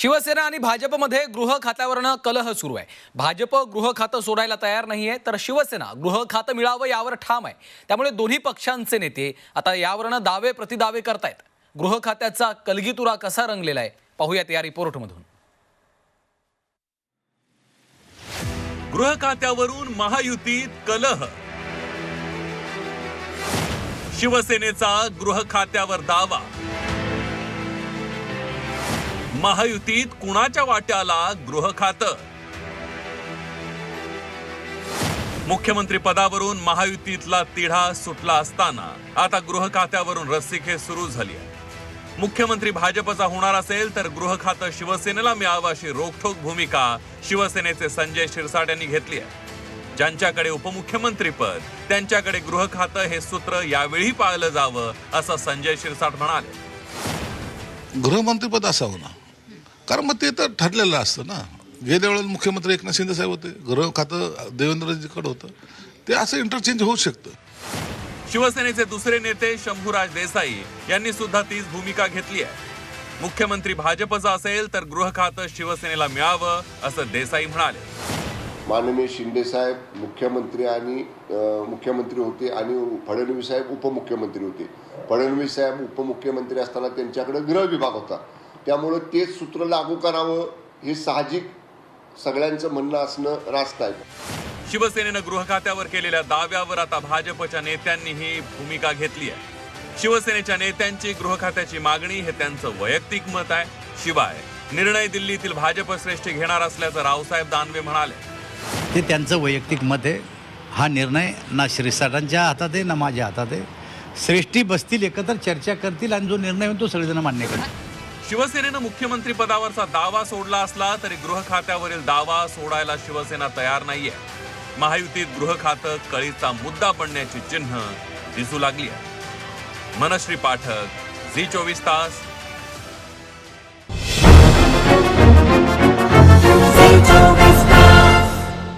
शिवसेना आणि भाजपमध्ये गृह खात्यावरनं कलह सुरू आहे. भाजप गृह खातं सोडायला तयार नाही आहे तर शिवसेना गृह खातं मिळावं यावर ठाम आहे. त्यामुळे दोन्ही पक्षांचे नेते आता यावरनं दावे प्रतिदावे करतायत. गृह खात्याचा कलगीतुरा कसा रंगलेला आहे पाहूयात या रिपोर्टमधून. गृह खात्यावरून महायुतीत कलह. शिवसेनेचा गृह खात्यावर दावा. महायुतीत कुणाच्या वाट्याला गृह खात? मुख्यमंत्री पदावरून महायुतीतला तिढा सुटला असताना आता गृह खात्यावरून रस्सीखेच सुरू झाली आहे. मुख्यमंत्री भाजपचा होणार असेल तर गृह खातं शिवसेनेला मिळावं अशी रोखठोक भूमिका शिवसेनेचे संजय शिरसाट यांनी घेतली आहे. ज्यांच्याकडे उपमुख्यमंत्रीपद त्यांच्याकडे गृह खातं हे सूत्र यावेळी पाळलं जावं असं संजय शिरसाट म्हणाले. गृहमंत्रीपद असावं ना? कारण मग ते तर ठरलेलं असतं ना. गेल्या वेळेला मुख्यमंत्री एकनाथ शिंदे साहेब होते. गृह खातं देवेंद्रजीकडे होतं. ते असं इंटरचेंज होऊ शकतं. शिवसेनेचे दुसरे नेते शंभूराज देसाई यांनी सुद्धा तीच भूमिका घेतली आहे. मुख्यमंत्री भाजपचा असेल तर गृह खातं शिवसेनेला मिळावं असं देसाई म्हणाले. माननीय शिंदेसाहेब मुख्यमंत्री आणि मुख्यमंत्री होते आणि फडणवीस साहेब उपमुख्यमंत्री होते. फडणवीस साहेब उपमुख्यमंत्री असताना त्यांच्याकडे गृह विभाग होता. त्यामुळं तेच सूत्र लागू करावं हे साहजिक सगळ्यांचं म्हणणं असणं रास्त आहे शिवसेनेनं गृह खात्यावर केलेल्या दाव्यावर आता भाजपच्या नेत्यांनीही भूमिका घेतली आहे. शिवसेनेच्या नेत्यांची गृह खात्याची मागणी हे त्यांचं वैयक्तिक मत आहे. शिवाय निर्णय दिल्लीतील भाजप श्रेष्ठ घेणार असल्याचं रावसाहेब दानवे म्हणाले. ते त्यांचं वैयक्तिक मत आहे. हा निर्णय ना श्रीसाटांच्या हातात आहे ना माझ्या हातात आहे. श्रेष्ठी बसतील एकत्र चर्चा करतील आणि जो निर्णय होईल तो सगळेजण मान्य करतील. शिवसेनेनं मुख्यमंत्री पदावरचा दावा सोडला असला तरी गृह खात्यावरील दावा सोडायला शिवसेना तयार नाहीये. महायुतीत गृह खातं कळीचा मुद्दा पडण्याची चिन्ह दिसू लागली आहे मनश्री पाठक झी चोवीस तास